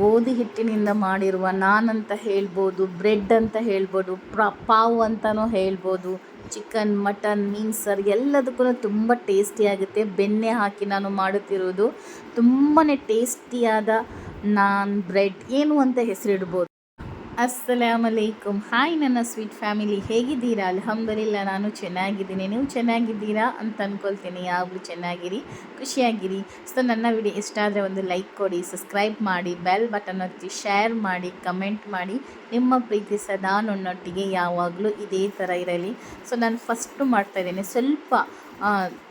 ಗೋಧಿ ಹಿಟ್ಟಿನಿಂದ ಮಾಡಿರುವ ನಾನ್ ಅಂತ ಹೇಳ್ಬೋದು, ಬ್ರೆಡ್ ಅಂತ ಹೇಳ್ಬೋದು, ಪ್ರ, ಪಾವ್ ಅಂತಲೂ ಹೇಳ್ಬೋದು, ಚಿಕನ್, ಮಟನ್, ಮೀನ್ಸ್ ಎಲ್ಲದಕ್ಕೂ ತುಂಬ ಟೇಸ್ಟಿಯಾಗುತ್ತೆ ಬೆಣ್ಣೆ ಹಾಕಿ ನಾನು ಮಾಡುತ್ತಿರುವುದು ತುಂಬಾ ಟೇಸ್ಟಿಯಾದ ನಾನ್ ಬ್ರೆಡ್. ಏನು ಅಂತ ಹೆಸರಿಡ್ಬೋದು? ಅಸ್ಸಲಾಮ್ ಅಲೈಕುಮ್ ಹಾಯ್ ನನ್ನ ಸ್ವೀಟ್ ಫ್ಯಾಮಿಲಿ ಹೇಗಿದ್ದೀರಾ? ಅಲ್ಹಮ್ದುಲಿಲ್ಲ, ನಾನು ಚೆನ್ನಾಗಿದ್ದೀನಿ. ನೀವು ಚೆನ್ನಾಗಿದ್ದೀರಾ ಅಂತ ಅಂದ್ಕೊಳ್ತೀನಿ ಯಾವಾಗಲೂ ಚೆನ್ನಾಗಿರಿ, ಖುಷಿಯಾಗಿರಿ. ಸೊ ನನ್ನ ವಿಡಿಯೋ ಇಷ್ಟ ಆದರೆ ಒಂದು ಲೈಕ್ ಕೊಡಿ ಸಬ್ಸ್ಕ್ರೈಬ್ ಮಾಡಿ ಬೆಲ್ ಬಟನ್ ಒತ್ತಿ ಶೇರ್ ಮಾಡಿ ಕಮೆಂಟ್ ಮಾಡಿ. ನಿಮ್ಮ ಪ್ರೀತಿ ಸದಾ ನನ್ನೊಟ್ಟಿಗೆ ಯಾವಾಗಲೂ ಇದೇ ಥರ ಇರಲಿ. ಸೊ ನಾನು ಫಸ್ಟು ಮಾಡ್ತಾಯಿದ್ದೇನೆ ಸ್ವಲ್ಪ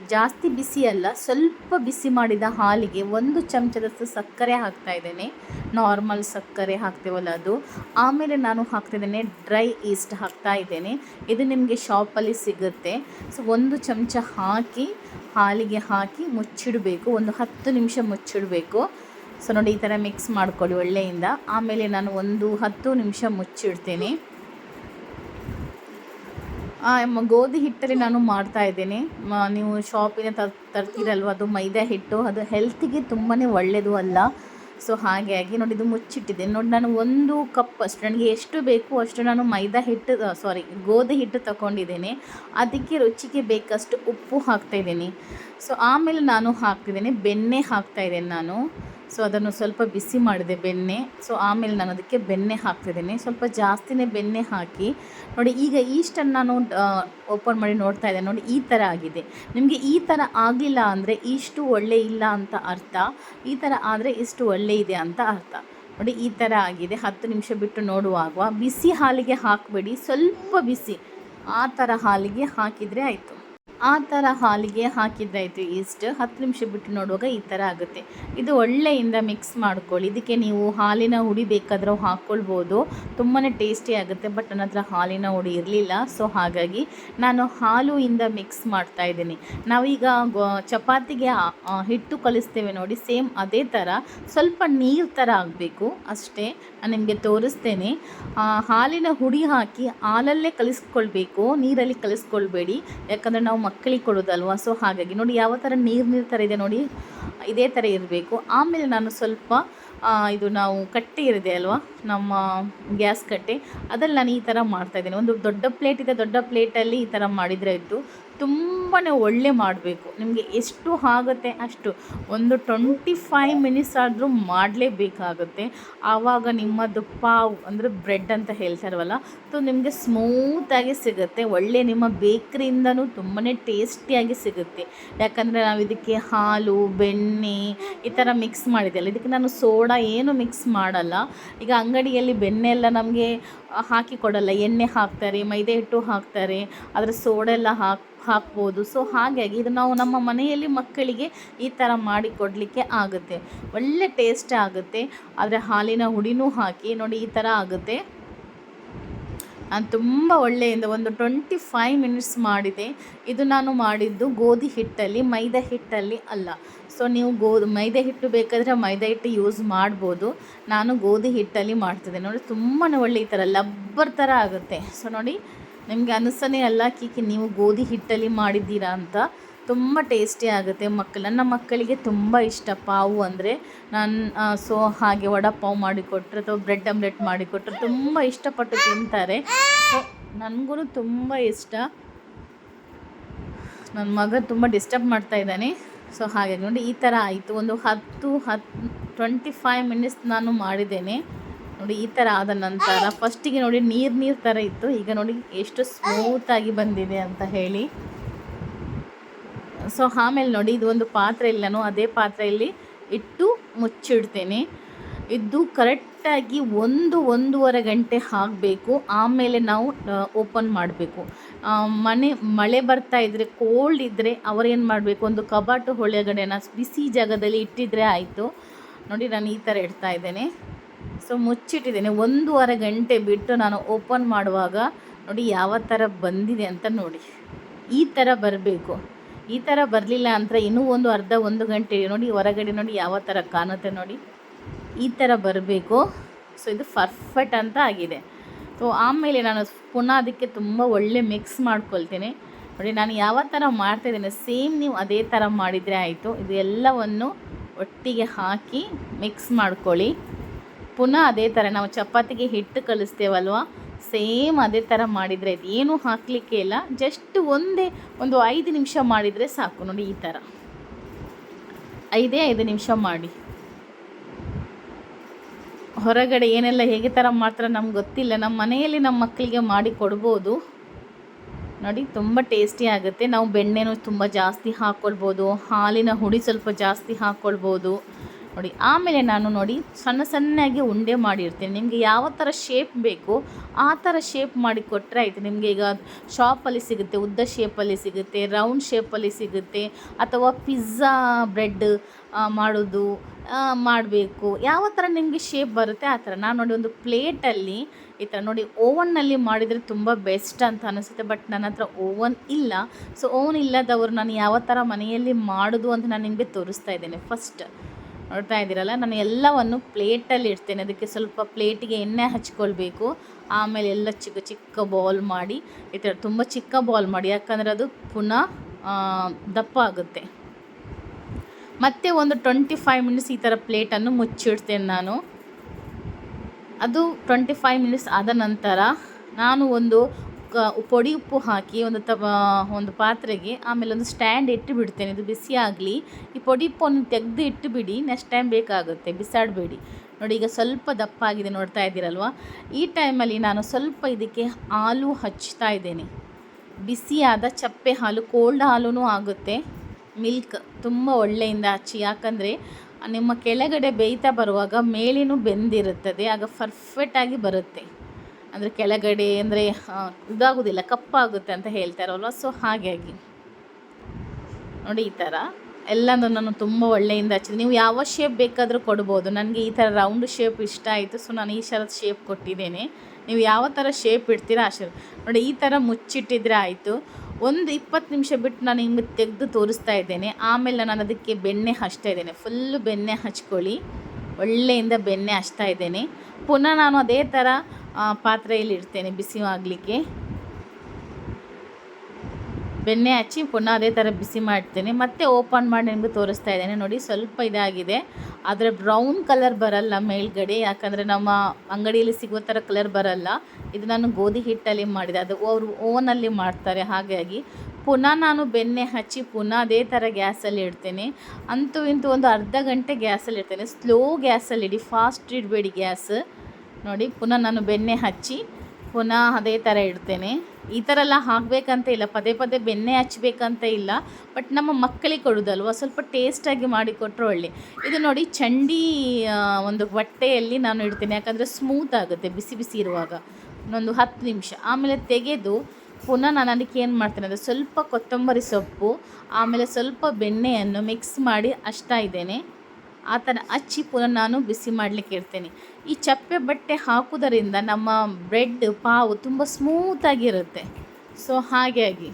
ಜಾಸ್ತಿ ಬಿಸಿ ಅಲ್ಲ, ಸ್ವಲ್ಪ ಬಿಸಿ ಮಾಡಿದ ಹಾಲಿಗೆ ಒಂದು ಚಮಚದಷ್ಟು ಸಕ್ಕರೆ ಹಾಕ್ತಾ ಇದ್ದೇನೆ. ನಾರ್ಮಲ್ ಸಕ್ಕರೆ ಹಾಕ್ತೇವಲ್ಲ ಅದು. ಆಮೇಲೆ ನಾನು ಹಾಕ್ತಿದ್ದೇನೆ ಡ್ರೈ ಈಸ್ಟ್ ಹಾಕ್ತಾ ಇದ್ದೇನೆ. ಇದು ನಿಮಗೆ ಶಾಪಲ್ಲಿ ಸಿಗುತ್ತೆ. ಸೊ, ಒಂದು ಚಮಚ ಹಾಕಿ, ಹಾಲಿಗೆ ಹಾಕಿ ಮುಚ್ಚಿಡಬೇಕು. ಒಂದು ಹತ್ತು ನಿಮಿಷ ಮುಚ್ಚಿಡಬೇಕು. ಸೊ, ನೋಡಿ ಈ ಥರ ಮಿಕ್ಸ್ ಮಾಡ್ಕೊಳ್ಳಿ ಒಳ್ಳೆಯಿಂದ. ಆಮೇಲೆ ನಾನು ಒಂದು ಹತ್ತು ನಿಮಿಷ ಮುಚ್ಚಿಡ್ತೇನೆ. ಗೋಧಿ ಹಿಟ್ಟಲ್ಲಿ ನಾನು ಮಾಡ್ತಾ ಇದ್ದೇನೆ. ನೀವು ಶಾಪಿನ ತರ್ ತರ್ತೀರಲ್ವ, ಅದು ಮೈದಾ ಹಿಟ್ಟು, ಅದು ಹೆಲ್ತಿಗೆ ತುಂಬಾ ಒಳ್ಳೆಯದು ಅಲ್ಲ. ಸೊ ಹಾಗಾಗಿ ನೋಡಿ, ಇದು ಮುಚ್ಚಿಟ್ಟಿದ್ದೇನೆ. ನೋಡಿ, ನಾನು ಒಂದು ಕಪ್ ಅಷ್ಟು, ನನಗೆ ಎಷ್ಟು ಬೇಕು ಅಷ್ಟು ನಾನು ಮೈದಾ ಹಿಟ್ಟು ಸಾರಿ ಗೋಧಿ ಹಿಟ್ಟು ತಗೊಂಡಿದ್ದೇನೆ. ಅದಕ್ಕೆ ರುಚಿಗೆ ಬೇಕಷ್ಟು ಉಪ್ಪು ಹಾಕ್ತಾಯಿದ್ದೀನಿ ಸೊ ಆಮೇಲೆ ನಾನು ಹಾಕ್ತಿದ್ದೀನಿ, ಬೆಣ್ಣೆ ಹಾಕ್ತಾ ಇದ್ದೇನೆ ನಾನು. ಸೊ ಅದನ್ನು ಸ್ವಲ್ಪ ಬಿಸಿ ಮಾಡಿದೆ ಬೆಣ್ಣೆ. ಸೊ ಆಮೇಲೆ ನಾನು ಅದಕ್ಕೆ ಬೆಣ್ಣೆ ಹಾಕ್ತಿದ್ದೀನಿ. ಸ್ವಲ್ಪ ಜಾಸ್ತಿನೇ ಬೆಣ್ಣೆ ಹಾಕಿ ನೋಡಿ ಈಗ ಈಸ್ಟನ್ನು ನಾನು ಓಪನ್ ಮಾಡಿ ನೋಡ್ತಾ ಇದ್ದೆ ನೋಡಿ ಈ ಥರ ಆಗಿದೆ. ನಿಮಗೆ ಈ ಥರ ಆಗಲಿಲ್ಲ ಅಂದರೆ ಇಷ್ಟು ಒಳ್ಳೆ ಇಲ್ಲ ಅಂತ ಅರ್ಥ. ಈ ಥರ ಆದರೆ ಇಷ್ಟು ಒಳ್ಳೆ ಇದೆ ಅಂತ ಅರ್ಥ. ನೋಡಿ ಈ ಥರ ಆಗಿದೆ. ಹತ್ತು ನಿಮಿಷ ಬಿಟ್ಟು ನೋಡುವಾಗ. ಬಿಸಿ ಹಾಲಿಗೆ ಹಾಕಬೇಡಿ. ಸ್ವಲ್ಪ ಬಿಸಿ. ಆ ಥರ ಹಾಲಿಗೆ ಹಾಕಿದರೆ ಆಯಿತು. ಆ ಥರ ಹಾಲಿಗೆ ಹಾಕಿದ್ದಾಯಿತು ಈಸ್ಟ್ ಹತ್ತು ನಿಮಿಷ ಬಿಟ್ಟು ನೋಡುವಾಗ ಈ ಥರ ಆಗುತ್ತೆ. ಇದು ಒಳ್ಳೆಯಿಂದ ಮಿಕ್ಸ್ ಮಾಡ್ಕೊಳ್ಳಿ. ಇದಕ್ಕೆ ನೀವು ಹಾಲಿನ ಹುಡಿ ಬೇಕಾದರೂ ಹಾಕ್ಕೊಳ್ಬೋದು. ತುಂಬಾ ಟೇಸ್ಟಿ ಆಗುತ್ತೆ ಬಟ್ ನನ್ನ ಹತ್ರ ಹಾಲಿನ ಹುಡಿ ಇರಲಿಲ್ಲ. ಸೊ ಹಾಗಾಗಿ ನಾನು ಹಾಲು ಇಂದ ಮಿಕ್ಸ್ ಮಾಡ್ತಾ ಇದ್ದೀನಿ. ನಾವೀಗ ಚಪಾತಿಗೆ ಹಿಟ್ಟು ಕಲಿಸ್ತೇವೆ ನೋಡಿ ಸೇಮ್ ಅದೇ ಥರ ಸ್ವಲ್ಪ ನೀರು ಥರ ಆಗಬೇಕು, ಅಷ್ಟೇ. ನಾನು ನಿಮಗೆ ತೋರಿಸ್ತೇನೆ. ಹಾಲಿನ ಹುಡಿ ಹಾಕಿ ಹಾಲಲ್ಲೇ ಕಲಿಸ್ಕೊಳ್ಬೇಕು. ನೀರಲ್ಲಿ ಕಲಿಸ್ಕೊಳ್ಬೇಡಿ. ಯಾಕಂದರೆ ನಾವು ಮಕ್ಕಳಿಗೆ ಕೊಡೋದಲ್ವಾ? ಸೊ ಹಾಗಾಗಿ ನೋಡಿ ಯಾವ ಥರ ನೀರು ನೀರು ಥರ ಇದೆ ನೋಡಿ. ಇದೇ ಥರ ಇರಬೇಕು. ಆಮೇಲೆ ನಾನು ಸ್ವಲ್ಪ ಇದು ನಾವು ಕಟ್ಟೆ ಇರಿದೆ ಅಲ್ವಾ? ನಮ್ಮ ಗ್ಯಾಸ್ ಕಟ್ಟೆ. ಅದರಲ್ಲಿ ನಾನು ಈ ಥರ ಮಾಡ್ತಾಯಿದ್ದೀನಿ ಒಂದು ದೊಡ್ಡ ಪ್ಲೇಟ್ ಇದೆ. ದೊಡ್ಡ ಪ್ಲೇಟಲ್ಲಿ ಈ ಥರ ಮಾಡಿದರೆ ಇತ್ತು ತುಂಬಾ ಒಳ್ಳೆ ಮಾಡಬೇಕು. ನಿಮಗೆ ಎಷ್ಟು ಆಗುತ್ತೆ ಅಷ್ಟು. ಒಂದು ಟ್ವೆಂಟಿ ಫೈವ್ ಮಿನಿಟ್ಸ್ ಆದರೂ ಮಾಡಲೇಬೇಕಾಗುತ್ತೆ. ಆವಾಗ ನಿಮ್ಮದು ಪಾವ್ ಅಂದರೆ ಬ್ರೆಡ್ ಅಂತ ಹೇಳ್ತಾರವಲ್ಲ ಸೊ ನಿಮಗೆ ಸ್ಮೂತಾಗಿ ಸಿಗುತ್ತೆ. ಒಳ್ಳೆ ನಿಮ್ಮ ಬೇಕ್ರಿಯಿಂದನೂ ತುಂಬಾ ಟೇಸ್ಟಿಯಾಗಿ ಸಿಗುತ್ತೆ. ಯಾಕಂದರೆ ನಾವು ಇದಕ್ಕೆ ಹಾಲು, ಬೆಣ್ಣೆ ಈ ಥರ ಮಿಕ್ಸ್ ಮಾಡಿದ್ದೆಲ್ಲ ಇದಕ್ಕೆ ನಾನು ಸೋಡಾ ಏನು ಮಿಕ್ಸ್ ಮಾಡಲ್ಲ. ಈಗ ಅಂಗಡಿಯಲ್ಲಿ ಬೆಣ್ಣೆ ಎಲ್ಲ ನಮಗೆ ಹಾಕಿ ಕೊಡಲ್ಲ. ಎಣ್ಣೆ ಹಾಕ್ತಾರೆ ಮೈದೆ ಹಿಟ್ಟು ಹಾಕ್ತಾರೆ ಅದರ ಸೋಡೆಲ್ಲ ಹಾಕ್ ಹಾಕ್ಬೋದು. ಸೊ ಹಾಗಾಗಿ ಇದು ನಾವು ನಮ್ಮ ಮನೆಯಲ್ಲಿ ಮಕ್ಕಳಿಗೆ ಈ ಥರ ಮಾಡಿ ಕೊಡಲಿಕ್ಕೆ ಆಗುತ್ತೆ. ಒಳ್ಳೆ ಟೇಸ್ಟ್ ಆಗುತ್ತೆ. ಆದರೆ ಹಾಲಿನ ಹುಡಿನೂ ಹಾಕಿ ನೋಡಿ ಈ ಥರ ಆಗುತ್ತೆ. ನಾನು ತುಂಬ ಒಳ್ಳೆಯಿಂದ ಒಂದು ಟ್ವೆಂಟಿ ಫೈವ್ ಮಿನಿಟ್ಸ್ ಮಾಡಿದೆ. ಇದು ನಾನು ಮಾಡಿದ್ದು ಗೋಧಿ ಹಿಟ್ಟಲ್ಲಿ, ಮೈದಾ ಹಿಟ್ಟಲ್ಲಿ ಅಲ್ಲ. ಸೊ ನೀವು ಗೋ, ಮೈದಾ ಹಿಟ್ಟು ಬೇಕಾದರೆ ಮೈದಾ ಹಿಟ್ಟು ಯೂಸ್ ಮಾಡ್ಬೋದು. ನಾನು ಗೋಧಿ ಹಿಟ್ಟಲ್ಲಿ ಮಾಡ್ತಿದ್ದೆ. ನೋಡಿ ತುಂಬಾ ಒಳ್ಳೆ ಈ ಥರ ಲಬ್ಬರ್ ಥರ ಆಗುತ್ತೆ. ಸೊ ನೋಡಿ ನಿಮಗೆ ಅನಿಸನೇ ಅಲ್ಲ, ಕೀಕಿ, ನೀವು ಗೋಧಿ ಹಿಟ್ಟಲ್ಲಿ ಮಾಡಿದ್ದೀರಾ ಅಂತ? ತುಂಬ ಟೇಸ್ಟಿ ಆಗುತ್ತೆ ಮಕ್ಕಳು. ನನ್ನ ಮಕ್ಕಳಿಗೆ ತುಂಬ ಇಷ್ಟ ಪಾವು ಅಂದರೆ ನಾನು ಸೊ, ಹಾಗೆ ವಡಾ ಪಾವ್ ಮಾಡಿಕೊಟ್ರೆ ಅಥವಾ ಬ್ರೆಡ್ ಆಮ್ಲೆಟ್ ಮಾಡಿಕೊಟ್ರೆ ತುಂಬ ಇಷ್ಟಪಟ್ಟು ತಿಂತಾರೆ. ಸೊ ನನಗೂ ತುಂಬ ಇಷ್ಟ. ನನ್ನ ಮಗ ತುಂಬ ಡಿಸ್ಟರ್ಬ್ ಮಾಡ್ತಾ ಇದ್ದಾನೆ. ಸೊ ಹಾಗೆ ನೋಡಿ, ಈ ಥರ ಆಯಿತು. ಒಂದು ಹತ್ತು ಹತ್ತು ಟ್ವೆಂಟಿ ಫೈವ್ ಮಿನಿಟ್ಸ್ ನಾನು ಮಾಡಿದ್ದೇನೆ. ನೋಡಿ ಈ ಥರ ಆದ ನಂತರ ಫಸ್ಟಿಗೆ ನೋಡಿ ನೀರು ನೀರು ಥರ ಇತ್ತು. ಈಗ ನೋಡಿ ಎಷ್ಟು ಸ್ಮೂತಾಗಿ ಬಂದಿದೆ ಅಂತ ಹೇಳಿ. ಸೊ ಆಮೇಲೆ ನೋಡಿ ಇದು ಒಂದು ಪಾತ್ರೆಯಲ್ಲಿ ನಾನು ಅದೇ ಪಾತ್ರೆಯಲ್ಲಿ ಇಟ್ಟು ಮುಚ್ಚಿಡ್ತೇನೆ. ಇದು ಕರೆಕ್ಟಾಗಿ ಒಂದು ಒಂದೂವರೆ ಗಂಟೆ ಹಾಕಬೇಕು ಆಮೇಲೆ ನಾವು ಓಪನ್ ಮಾಡಬೇಕು. ಮನೆ, ಮಳೆ ಬರ್ತಾ ಇದ್ದರೆ ಕೋಲ್ಡ್ ಇದ್ದರೆ ಅವರೇನು ಮಾಡಬೇಕು? ಒಂದು ಕಬಾಟು ಹೊಳೆಗಡೆನ ಬಿಸಿ ಜಾಗದಲ್ಲಿ ಇಟ್ಟಿದ್ರೆ ಆಯಿತು. ನೋಡಿ ನಾನು ಈ ಥರ ಇಡ್ತಾ ಇದ್ದೇನೆ. ಸೊ ಮುಚ್ಚಿಟ್ಟಿದ್ದೇನೆ. ಒಂದೂವರೆ ಗಂಟೆ ಬಿಟ್ಟು ನಾನು ಓಪನ್ ಮಾಡುವಾಗ ನೋಡಿ ಯಾವ ಥರ ಬಂದಿದೆ ಅಂತ ನೋಡಿ. ಈ ಥರ ಬರಬೇಕು. ಈ ಥರ ಬರಲಿಲ್ಲ ಅಂದರೆ ಇನ್ನೂ ಒಂದು ಅರ್ಧ, ಒಂದು ಗಂಟೆ ನೋಡಿ. ಹೊರಗಡೆ ನೋಡಿ ಯಾವ ಥರ ಕಾಣುತ್ತೆ ನೋಡಿ. ಈ ಥರ ಬರಬೇಕು. ಸೊ ಇದು ಪರ್ಫೆಕ್ಟ್ ಅಂತ ಆಗಿದೆ. ಸೊ ಆಮೇಲೆ ನಾನು ಪುನಃ ಅದಕ್ಕೆ ತುಂಬ ಒಳ್ಳೆ ಮಿಕ್ಸ್ ಮಾಡ್ಕೊಳ್ತೀನಿ. ನೋಡಿ, ನಾನು ಯಾವ ಥರ ಮಾಡ್ತಾಯಿದ್ದೇನೆ ಸೇಮ್ ನೀವು ಅದೇ ಥರ ಮಾಡಿದರೆ ಆಯಿತು. ಇದು ಎಲ್ಲವನ್ನು ಒಟ್ಟಿಗೆ ಹಾಕಿ ಮಿಕ್ಸ್ ಮಾಡ್ಕೊಳ್ಳಿ. ಪುನಃ ಅದೇ ಥರ ನಾವು ಚಪಾತಿಗೆ ಹಿಟ್ಟು ಕಲಿಸ್ತೇವಲ್ವ? ಸೇಮ್ ಅದೇ ಥರ ಮಾಡಿದರೆ ಇದು ಏನೂ ಹಾಕಲಿಕ್ಕೆ ಇಲ್ಲ. ಜಸ್ಟ್ ಒಂದೇ ಒಂದು ಐದು ನಿಮಿಷ ಮಾಡಿದರೆ ಸಾಕು ನೋಡಿ ಈ ಥರ ಐದೇ ಐದು ನಿಮಿಷ ಮಾಡಿ. ಹೊರಗಡೆ ಏನೆಲ್ಲ ಹೇಗೆ ಥರ ಮಾಡ್ತಾರೆ ನಮ್ಗೆ ಗೊತ್ತಿಲ್ಲ. ನಮ್ಮ ಮನೆಯಲ್ಲಿ ನಮ್ಮ ಮಕ್ಕಳಿಗೆ ಮಾಡಿ ಕೊಡ್ಬೋದು. ನೋಡಿ, ತುಂಬ ಟೇಸ್ಟಿ ಆಗುತ್ತೆ. ನಾವು ಬೆಣ್ಣೆನೂ ತುಂಬ ಜಾಸ್ತಿ ಹಾಕ್ಕೊಳ್ಬೋದು. ಹಾಲಿನ ಹುಡಿ ಸ್ವಲ್ಪ ಜಾಸ್ತಿ ಹಾಕ್ಕೊಳ್ಬೋದು. ನೋಡಿ, ಆಮೇಲೆ ನಾನು ನೋಡಿ ಸಣ್ಣ ಸಣ್ಣಗೆ ಉಂಡೆ ಮಾಡಿರ್ತೀನಿ. ನಿಮಗೆ ಯಾವ ಥರ ಶೇಪ್ ಬೇಕು, ಆ ಥರ ಶೇಪ್ ಮಾಡಿ ಕೊಟ್ಟರೆ ಆಯಿತು. ನಿಮಗೆ ಈಗ ಶಾಪಲ್ಲಿ ಸಿಗುತ್ತೆ, ಉದ್ದ ಶೇಪಲ್ಲಿ ಸಿಗುತ್ತೆ ರೌಂಡ್ ಶೇಪಲ್ಲಿ ಸಿಗುತ್ತೆ, ಅಥವಾ ಪಿಜ್ಜಾ ಬ್ರೆಡ್ ಮಾಡೋದು ಮಾಡಬೇಕು. ಯಾವ ಥರ ನಿಮಗೆ ಶೇಪ್ ಬರುತ್ತೆ, ಆ ಥರ. ನಾನು ನೋಡಿ ಒಂದು ಪ್ಲೇಟಲ್ಲಿ ಈ ಥರ ನೋಡಿ ಓವನ್ನಲ್ಲಿ ಮಾಡಿದರೆ ತುಂಬ ಬೆಸ್ಟ್ ಅಂತ ಅನಿಸುತ್ತೆ ಬಟ್ ನನ್ನ ಹತ್ರ ಓವನ್ ಇಲ್ಲ. ಸೊ ಓವನ್ ಇಲ್ಲದವರು ನಾನು ಯಾವ ಥರ ಮನೆಯಲ್ಲಿ ಮಾಡೋದು ಅಂತ ನಾನು ನಿಮಗೆ ತೋರಿಸ್ತಾ ಇದ್ದೇನೆ. ಫಸ್ಟ್ ನೋಡ್ತಾ ಇದ್ದೀರಲ್ಲ, ನಾನು ಎಲ್ಲವನ್ನು ಪ್ಲೇಟಲ್ಲಿ ಇಡ್ತೇನೆ. ಅದಕ್ಕೆ ಸ್ವಲ್ಪ ಪ್ಲೇಟಿಗೆ ಎಣ್ಣೆ ಹಚ್ಕೊಳ್ಬೇಕು. ಆಮೇಲೆ ಎಲ್ಲ ಚಿಕ್ಕ ಚಿಕ್ಕ ಬಾಲ್ ಮಾಡಿ, ಈ ಥರ ತುಂಬ ಚಿಕ್ಕ ಬಾಲ್ ಮಾಡಿ, ಯಾಕಂದರೆ ಅದು ಪುನಃ ದಪ್ಪ ಆಗುತ್ತೆ. ಮತ್ತೆ ಒಂದು ಟ್ವೆಂಟಿ ಫೈವ್ ಮಿನಿಟ್ಸ್ ಈ ಥರ ಪ್ಲೇಟನ್ನು ಮುಚ್ಚಿಡ್ತೇನೆ ನಾನು. ಅದು ಟ್ವೆಂಟಿ ಫೈವ್ ಮಿನಿಟ್ಸ್ ಆದ ನಂತರ, ನಾನು ಒಂದು ಪೊಡಿ ಉಪ್ಪು ಹಾಕಿ ಒಂದು ತವ, ಒಂದು ಪಾತ್ರೆಗೆ ಆಮೇಲೆ ಒಂದು ಸ್ಟ್ಯಾಂಡ್ ಇಟ್ಟು ಬಿಡ್ತೇನೆ ಇದು ಬಿಸಿ ಆಗಲಿ, ಈ ಪೊಡಿ ಉಪ್ಪನ್ನು ತೆಗೆದು ಇಟ್ಟು ಬಿಡಿ ನೆಕ್ಸ್ಟ್ ಟೈಮ್ ಬೇಕಾಗುತ್ತೆ. ಬಿಸಾಡಬೇಡಿ. ನೋಡಿ, ಈಗ ಸ್ವಲ್ಪ ದಪ್ಪ ಆಗಿದೆ ನೋಡ್ತಾ ಇದ್ದೀರಲ್ವ? ಈ ಟೈಮಲ್ಲಿ ನಾನು ಸ್ವಲ್ಪ ಇದಕ್ಕೆ ಹಾಲು ಹಚ್ತಾ ಇದ್ದೇನೆ. ಬಿಸಿಯಾದ ಚಪ್ಪೆ ಹಾಲು, ಕೋಲ್ಡ್ ಹಾಲೂ ಆಗುತ್ತೆ. ಮಿಲ್ಕ್ ತುಂಬ ಒಳ್ಳೆಯಿಂದ ಹಚ್ಚಿ, ಯಾಕಂದರೆ ನಿಮ್ಮ ಕೆಳಗಡೆ ಬೇಯ್ತಾ ಬರುವಾಗ ಮೇಲಿನೂ ಬೆಂದಿರುತ್ತದೆ, ಆಗ ಪರ್ಫೆಕ್ಟಾಗಿ ಬರುತ್ತೆ. ಅಂದರೆ ಕೆಳಗಡೆ ಅಂದರೆ ಇದಾಗೋದಿಲ್ಲ, ಕಪ್ಪಾಗುತ್ತೆ ಅಂತ ಹೇಳ್ತಾರಲ್ವ ಸೊ ಹಾಗಾಗಿ ನೋಡಿ ಈ ಥರ ಎಲ್ಲನೂ ನಾನು ತುಂಬ ಒಳ್ಳೆಯಿಂದ ಹಚ್ಚಿದೆ. ನೀವು ಯಾವ ಶೇಪ್ ಬೇಕಾದರೂ ಕೊಡ್ಬೋದು. ನನಗೆ ಈ ಥರ ರೌಂಡ್ ಶೇಪ್ ಇಷ್ಟ ಆಯಿತು ಸೊ ನಾನು ಈ ಥರದ ಶೇಪ್ ಕೊಟ್ಟಿದ್ದೇನೆ. ನೀವು ಯಾವ ಥರ ಶೇಪ್ ಇಡ್ತೀರಾ, ಆ ಶೇಪ್ ನೋಡಿ, ಈ ಥರ ಮುಚ್ಚಿಟ್ಟಿದ್ರೆ ಆಯಿತು. ಒಂದು ಇಪ್ಪತ್ತು ನಿಮಿಷ ಬಿಟ್ಟು ನಾನು ನಿಮಗೆ ತೆಗೆದು ತೋರಿಸ್ತಾ ಇದ್ದೇನೆ. ಆಮೇಲೆ ನಾನು ಅದಕ್ಕೆ ಬೆಣ್ಣೆ ಹಚ್ತಾ ಇದ್ದೇನೆ. ಫುಲ್ಲು ಬೆಣ್ಣೆ ಹಚ್ಕೊಳ್ಳಿ. ಒಳ್ಳೆಯಿಂದ ಬೆಣ್ಣೆ ಹಚ್ತಾ ಇದ್ದೇನೆ. ಪುನಃ ನಾನು ಅದೇ ಥರ ಪಾತ್ರೆಯಲ್ಲಿ ಇಡ್ತೇನೆ ಬಿಸಿ ಆಗಲಿಕ್ಕೆ ಬೆಣ್ಣೆ ಹಚ್ಚಿ ಪುನಃ ಅದೇ ಥರ ಬಿಸಿ ಮಾಡ್ತೇನೆ. ಮತ್ತೆ ಓಪನ್ ಮಾಡಿ ನಿಮಗೆ ತೋರಿಸ್ತಾ ಇದ್ದೇನೆ. ನೋಡಿ, ಸ್ವಲ್ಪ ಇದಾಗಿದೆ. ಆದರೆ ಬ್ರೌನ್ ಕಲರ್ ಬರಲ್ಲ ಮೇಲ್ಗಡೆ. ಯಾಕಂದರೆ ನಮ್ಮ ಅಂಗಡಿಯಲ್ಲಿ ಸಿಗುವ ಥರ ಕಲರ್ ಬರಲ್ಲ. ಇದು ನಾನು ಗೋಧಿ ಹಿಟ್ಟಲ್ಲಿ ಮಾಡಿದೆ. ಅದು ಅವರು ಓನಲ್ಲಿ ಮಾಡ್ತಾರೆ. ಹಾಗಾಗಿ ಪುನಃ ನಾನು ಬೆಣ್ಣೆ ಹಚ್ಚಿ ಪುನಃ ಅದೇ ಥರ ಗ್ಯಾಸಲ್ಲಿ ಇಡ್ತೇನೆ. ಅಂತೂ ಇಂತೂ ಒಂದು ಅರ್ಧ ಗಂಟೆ ಗ್ಯಾಸಲ್ಲಿ ಇಡ್ತೇನೆ. ಸ್ಲೋ ಗ್ಯಾಸಲ್ಲಿ ಇಡಿ ಫಾಸ್ಟ್ ಇಡಬೇಡಿ ಗ್ಯಾಸ್. ನೋಡಿ, ಪುನಃ ನಾನು ಬೆಣ್ಣೆ ಹಚ್ಚಿ ಪುನಃ ಅದೇ ಥರ ಇಡ್ತೇನೆ. ಈ ಥರ ಎಲ್ಲ ಹಾಕಬೇಕಂತ ಇಲ್ಲ. ಪದೇ ಪದೇ ಬೆಣ್ಣೆ ಹಚ್ಚಬೇಕಂತ ಇಲ್ಲ. ಬಟ್ ನಮ್ಮ ಮಕ್ಕಳಿಗೆ ಕೊಡೋದಲ್ವ? ಸ್ವಲ್ಪ ಟೇಸ್ಟಾಗಿ ಮಾಡಿಕೊಟ್ರೆ ಒಳ್ಳೆ. ಇದು ನೋಡಿ, ಚಂಡಿ ಒಂದು ಬಟ್ಟೆಯಲ್ಲಿ ನಾನು ಇಡ್ತೇನೆ. ಯಾಕಂದರೆ ಸ್ಮೂತ್ ಆಗುತ್ತೆ, ಬಿಸಿ ಬಿಸಿ ಇರುವಾಗ. ಒಂದು ಹತ್ತು ನಿಮಿಷ. ಆಮೇಲೆ ತೆಗೆದು ಪುನಃ ನಾನು ಅದಕ್ಕೆ ಏನು ಮಾಡ್ತೇನೆ ಅಂದರೆ ಸ್ವಲ್ಪ ಕೊತ್ತಂಬರಿ ಸೊಪ್ಪು, ಆಮೇಲೆ ಸ್ವಲ್ಪ ಬೆಣ್ಣೆಯನ್ನು ಮಿಕ್ಸ್ ಮಾಡಿ ಅಷ್ಟಾ ಇದ್ದೇನೆ ಆ ಥರ ಹಚ್ಚಿ ಪುನಃ ನಾನು ಬಿಸಿ ಮಾಡಲಿಕ್ಕೆ ಇರ್ತೇನೆ ಈ ಚಪ್ಪೆ ಬಟ್ಟೆ ಹಾಕೋದರಿಂದ ನಮ್ಮ ಬ್ರೆಡ್ ಪಾವು ತುಂಬ ಸ್ಮೂತಾಗಿರುತ್ತೆ ಸೊ ಹಾಗಾಗಿ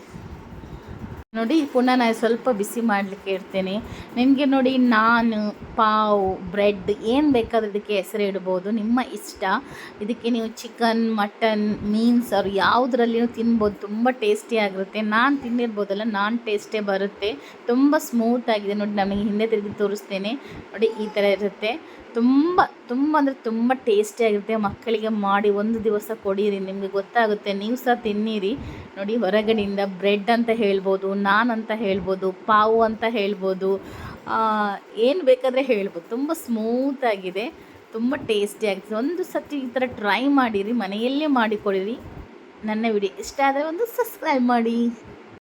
ನೋಡಿ, ಪುನಃ ನಾನು ಸ್ವಲ್ಪ ಬಿಸಿ ಮಾಡಲಿಕ್ಕೆ ಇಡ್ತೇನೆ. ನಿಮಗೆ ನೋಡಿ, ನಾನು ಪಾವು, ಬ್ರೆಡ್ ಏನು ಬೇಕಾದರೂ ಇದಕ್ಕೆ ಹೆಸರು ಇಡ್ಬೋದು. ನಿಮ್ಮ ಇಷ್ಟ. ಇದಕ್ಕೆ ನೀವು ಚಿಕನ್ ಮಟನ್ ಮೀನ್ಸ್ ಅವ್ರು ಯಾವುದ್ರಲ್ಲಿಯೂ ತಿನ್ಬೋದು. ತುಂಬ ಟೇಸ್ಟಿಯಾಗಿರುತ್ತೆ ನಾನು ತಿಂದಿರ್ಬೋದಲ್ಲ, ನಾನ್ ಟೇಸ್ಟೇ ಬರುತ್ತೆ. ತುಂಬ ಸ್ಮೂತ್ ಆಗಿದೆ. ನೋಡಿ, ನಮಗೆ ಹಿಂದೆ ತಿರುಗಿ ತೋರಿಸ್ತೇನೆ. ನೋಡಿ, ಈ ಥರ ಇರುತ್ತೆ. ತುಂಬ ತುಂಬ ಅಂದರೆ ತುಂಬ ಟೇಸ್ಟಿಯಾಗಿರುತ್ತೆ ಮಕ್ಕಳಿಗೆ ಮಾಡಿ ಒಂದು ದಿವಸ ಕೊಡಿರಿ, ನಿಮಗೆ ಗೊತ್ತಾಗುತ್ತೆ. ನೀವು ಸಹ ತಿನ್ನಿರಿ. ನೋಡಿ, ಹೊರಗಡೆಯಿಂದ ಬ್ರೆಡ್ ಅಂತ ಹೇಳ್ಬೋದು ನಾನ್ ಅಂತ ಹೇಳ್ಬೋದು, ಪಾವು ಅಂತ ಹೇಳ್ಬೋದು ಏನು ಬೇಕಾದರೆ ಹೇಳ್ಬೋದು. ತುಂಬ ಸ್ಮೂತಾಗಿದೆ ತುಂಬ ಟೇಸ್ಟಿ ಆಗ್ತದೆ ಒಂದು ಸತಿ ಈ ಥರ ಟ್ರೈ ಮಾಡಿರಿ, ಮನೆಯಲ್ಲೇ ಮಾಡಿಕೊಡಿರಿ. ನನ್ನ ವಿಡಿಯೋ ಇಷ್ಟ ಆದರೆ ಒಂದು ಸಬ್ಸ್ಕ್ರೈಬ್ ಮಾಡಿ.